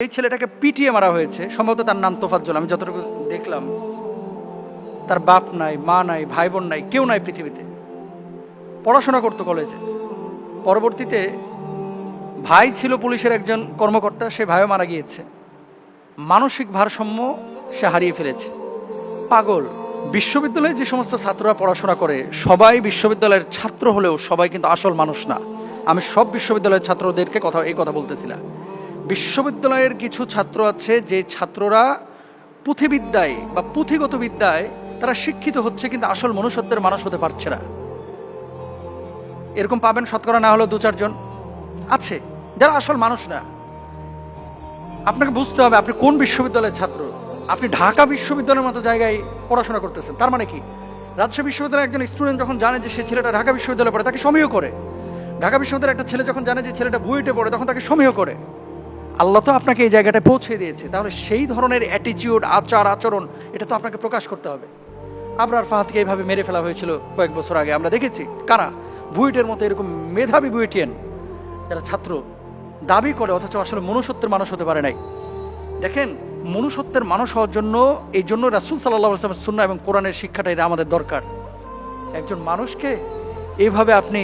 এই ছেলেটাকে পিটিয়ে মারা হয়েছে। সম্ভবত তার নাম তোফাজ্জল। আমি যতটুকু দেখলাম, তার বাপ নাই, মা নাই ভাই বোন নাই, কেউ নাই পৃথিবীতে। পড়াশোনা করতো কলেজে। পরবর্তীতে ভাই ছিল পুলিশের একজন কর্মকর্তা, সে ভাইও মারা গিয়েছে। মানসিক ভারসাম্য সে হারিয়ে ফেলেছে। পাগল। বিশ্ববিদ্যালয়ে যে সমস্ত ছাত্ররা পড়াশোনা করে, সবাই বিশ্ববিদ্যালয়ের ছাত্র হলেও সবাই কিন্তু আসল মানুষ না। আমি সব বিশ্ববিদ্যালয়ের ছাত্রদেরকে কথা এই কথা বলতেছিলাম। বিশ্ববিদ্যালয়ের কিছু ছাত্র আছে যে ছাত্ররা পুঁথিবিদ্যায় বা পুঁথিগত বিদ্যায় তারা শিক্ষিত হচ্ছে কিন্তু আসল মনুষ্যত্বের মানুষ হতে পারছে না। এরকম পাবেন শতকরা না হলেও দু চারজন আছে, যারা আসল মানুষ না। আপনাকে বুঝতে হবে আপনি কোন বিশ্ববিদ্যালয়ের ছাত্র। আপনি ঢাকা বিশ্ববিদ্যালয়ের মতো জায়গায় পড়াশোনা করতেছেন, তার মানে কি? রাজশাহী বিশ্ববিদ্যালয়ের একজন স্টুডেন্ট যখন জানে যে সে ছেলেটা ঢাকা বিশ্ববিদ্যালয়ে পড়ে, তাকে সমীহ করে। ঢাকা বিশ্ববিদ্যালয়ের একটা ছেলে যখন জানে যে ছেলেটা বুয়েটে পড়ে, তখন তাকে সমীহ করে। আল্লাহ তো আপনাকে এই জায়গাটায় পৌঁছে দিয়েছে। তাহলে সেই ধরনের অ্যাটিটিউড আচার, আচরণ, এটা তো আপনাকে প্রকাশ করতে হবে। আবরার ফাহাদকে এইভাবে মেরে ফেলা হয়েছিল কয়েক বছর আগে। আমরা দেখেছি, কারা? বুয়েটের মতো এরকম মেধাবী বুয়েটিয়ান। যারা ছাত্র, দাবি করে, অথচ আসলে মনুষ্যত্বের মানুষ হতে পারে নাই। দেখেন, মনুষ্যত্বের মানুষ হওয়ার জন্য, এই জন্য রাসুল সাল্লাহ সুন্না এবং কোরআনের শিক্ষাটা এটা আমাদের দরকার। একজন মানুষকে এইভাবে আপনি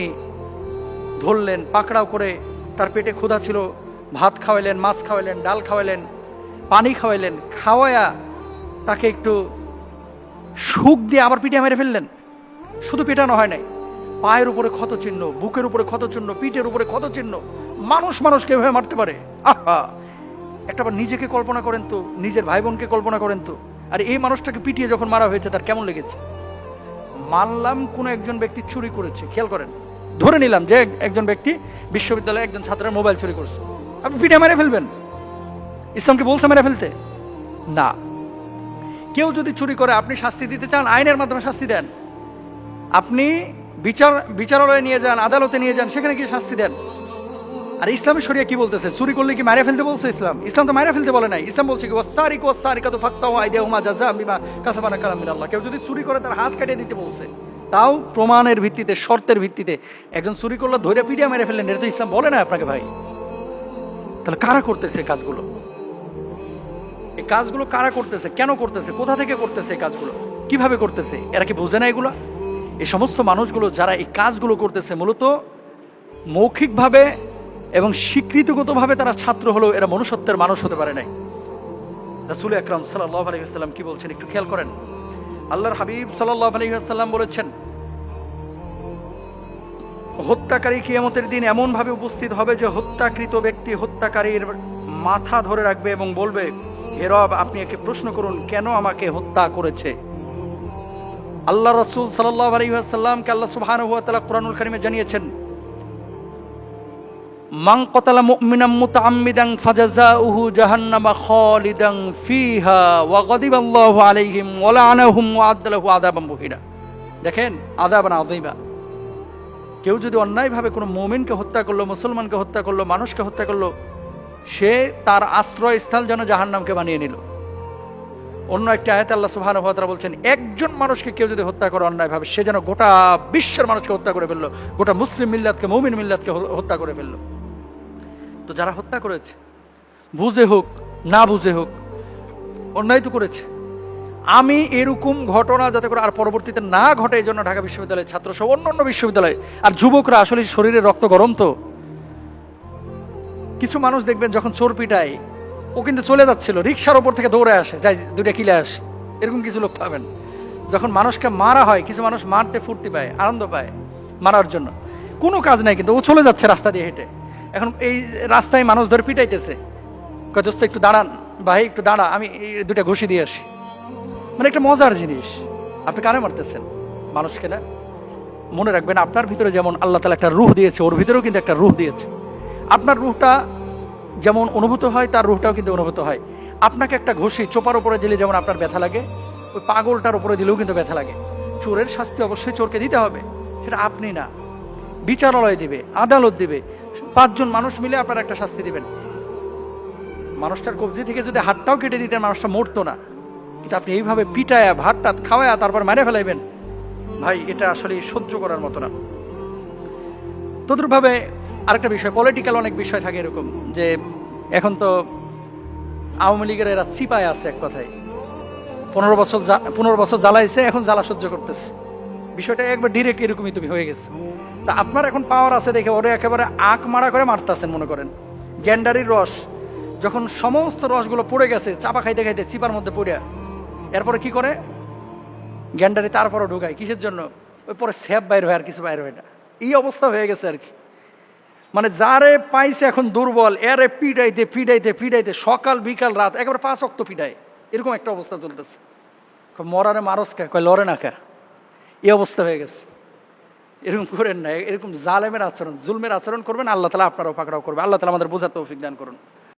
ধরলেন, পাকড়াও করে তার পেটে ক্ষুধা ছিল ভাত খাওয়াইলেন, মাছ খাওয়াইলেন, ডাল খাওয়াইলেন, পানি খাওয়াইলেন, খাওয়ায়া তাকে একটু সুখ দিয়ে আবার পিঠে মেরে ফেললেন। শুধু পেটানো হয় নাই। পায়ের উপরে ক্ষত চিহ্ন, বুকের উপরে ক্ষত চিহ্ন, পিঠের উপরে ক্ষত চিহ্ন, মানুষ মানুষকে এভাবে মারতে পারে। আহা! একটাবার নিজেকে কল্পনা করেন তো, নিজের ভাই বোনকে কল্পনা করেন তো, আর এই মানুষটাকে পিটিয়ে যখন মারা হয়েছে, তার কেমন লেগেছে? মানলাম কোনো একজন ব্যক্তি চুরি করেছে, খেয়াল করেন। ধরে নিলাম যে একজন ব্যক্তি বিশ্ববিদ্যালয়ে একজন ছাত্রের মোবাইল চুরি করছে। আপনি পিঠে মেরে ফেলবেন। ইসলামকে বলছে মেরে ফেলতে? না। কেউ যদি চুরি করে আপনি শাস্তি দিতে চান, আইনের মাধ্যমে শাস্তি দেন। আপনি বিচার, বিচারালয়ে নিয়ে যান, আদালতে নিয়ে যান, সেখানে গিয়ে শাস্তি দেন। আর ইসলামের শরিয়া কি বলতেছে? চুরি করলে কি মারা ফেলতে বলছে ইসলাম? ইসলাম তো মারা ফেলতে বলে নাই। ইসলাম বলছে কি ওয়াসারিক ওয়াসারিকা তো ফাক্তা ওয়া আইদিয়াহুমা জাযাম বিমা কাসাবানা কালাম কেউ যদি চুরি করে তার হাত কাটিয়ে দিতে বলছে, তাও প্রমাণের ভিত্তিতে, শর্তের ভিত্তিতে। একজন চুরি করলে ধরে পিডিয়া মেরে ফেললেন, এটা তো ইসলাম বলে না আপনাকে ভাই। তাহলে কারা করতেছে কাজগুলো? এই কাজগুলো কারা করতেছে? কেন করতেছে? কোথা থেকে করতেছে এই কাজগুলো? কীভাবে করতেছে? এরা কি বোঝে না এগুলো? এই সমস্ত মানুষগুলো যারা এই কাজগুলো করতেছে মূলত মৌখিকভাবে এবং স্বীকৃতিগতভাবে তারা ছাত্র হলেও এরা মনুষ্যত্বের মানুষ হতে পারে নাই। রাসুল আকরাম সাল্লাহ আলহিহাল্লাম কি বলছেন? একটু খেয়াল করেন। আল্লাহর হাবিব সাল্লাহ আলহিহাল্লাম বলেছেন হত্যাকারী কিয়ামতের দিন এমনভাবে উপস্থিত হবে যে হত্যাকৃত ব্যক্তি হত্যাকারীর মাথা ধরে রাখবে এবং বলবে, হে রব, আপনি একে প্রশ্ন করুন, কেন আমাকে হত্যা করেছে? আল্লাহ রসুল সাল্লাহ আলহিহাসাল্লামকে আল্লাহ তালা কোরআনুল কারিমে জানিয়েছেন জাহান্নামা আলাইহিম দেখেন, আযাবান আযীমা কেউ যদি অন্যায়ভাবে কোনো মুমিনকে হত্যা করল, মুসলমানকে হত্যা করল, মানুষকে হত্যা করল, সে তার আশ্রয়স্থল যেন জাহান্নামকে বানিয়ে নিল। অন্য একটা আয়াতে আল্লাহ ওয়া তাআলা বলছেন, একজন মানুষকে কেউ যদি হত্যা করে অন্যায়ভাবে, সে যেন গোটা বিশ্বের মানুষকে হত্যা করে ফেলল, গোটা মুসলিম মিল্লাতকে মুমিন মিল্লাতকে হত্যা করে ফেলল। তো যারা হত্যা করেছে, বুঝে হোক, না বুঝে হোক, অন্যায় তো করেছে। আমি এরকম ঘটনা যাতে করে আর পরবর্তীতে না ঘটে এই জন্য ঢাকা বিশ্ববিদ্যালয়ের ছাত্র সহ অন্য অন্য বিশ্ববিদ্যালয়। আর যুবকরা আসলে শরীরে রক্ত গরম তো। কিছু মানুষ দেখবেন যখন চোর পিটায়, ও কিন্তু চলে যাচ্ছিল, রিক্সার ওপর থেকে দৌড়ে আসে, যাই, দুইটা কিলে আসে। এরকম কিছু লোক পাবেন। যখন মানুষকে মারা হয়, কিছু মানুষ মারতে ফুর্তি পায়, আনন্দ পায় মারার জন্য। কোনো কাজ নাই কিন্তু ও চলে যাচ্ছে রাস্তা দিয়ে হেঁটে। এখন এই রাস্তায় মানুষ ধরে পিটাইতেছে। দোস্ত, একটু দাঁড়ান, ভাই, একটু দাঁড়া, আমি দুইটা ঘুষি দিয়ে আসি। মানে একটা মজার জিনিস। আপনি কানে মারতেছেন। মানুষকে না মনে রাখবেন, আপনার ভিতরে যেমন আল্লাহ তালা একটা রুহ দিয়েছে, ওর ভিতরেও কিন্তু একটা রুহ দিয়েছে। আপনার রুহটা যেমন অনুভূত হয়, তার রুহটাও কিন্তু অনুভূত হয়। আপনাকে একটা ঘষি চোপার উপরে দিলে যেমন আপনার ব্যথা লাগে, ওই পাগলটার উপরে দিলেও কিন্তু ব্যথা লাগে। চোরের শাস্তি অবশ্যই চোরকে দিতে হবে। সেটা আপনি না। বিচারালয় দিবে, আদালত দিবে। পাঁচজন মানুষ মিলে আপনার একটা শাস্তি দিবেন। মানুষটার কবজি থেকে যদি হাতটাও কেটে দিতেন, মানুষটা মরতো না। কিন্তু আপনি এইভাবে পিটায়া ভাত টাত খাওয়ায়া তারপর মেরে ফেলাইবেন। ভাই, এটা আসলে সহ্য করার মতো না। তদ্রুপভাবে আরেকটা বিষয় পলিটিক্যাল অনেক বিষয় থাকে এরকম, যে এখন তো আওয়ামী লীগের এরা চিপায় আছে এক কথায়। পনেরো বছর পনেরো বছর জ্বালাইছে, এখন জ্বালা সহ্য করতেছে। বিষয়টা একবার ডিরেক্ট এরকমই তুমি হয়ে গেছে। তা আপনার এখন পাওয়ার আছে দেখে ওরে একেবারে আঁক মারা করে মারতেছেন, মনে করেন। গ্যান্ডারির রস, যখন সমস্ত রসগুলো পড়ে গেছে, চাপা খাইতে খাইতে, চিপার মধ্যে পড়ে এরপরে কি করে? গ্যান্ডারি তারপরও ঢুকায়। কিসের জন্য? ওই পরে স্যাপ বাইর হয় আর কিছু বাইর হয় না। এই অবস্থা হয়ে গেছে আর কি। মানে যারে পাইছে এখন দুর্বল, এরে পিডাইতে পিডাইতে পিডাইতে সকাল, বিকাল, রাত, একেবারে পাঁচ অক্ত পিডায়। এরকম একটা অবস্থা চলতেছে। মরারে মারস কে? কয়, লড়ে না কে? এই অবস্থা হয়ে গেছে। এরকম করেন না। এরকম জালেমের আচরণ, জুলমের আচরণ করবেন, আল্লাহ তালা আপনারাও পাকড়াও করবে। আল্লাহ তালা আমাদের তৌফিক দান করুন।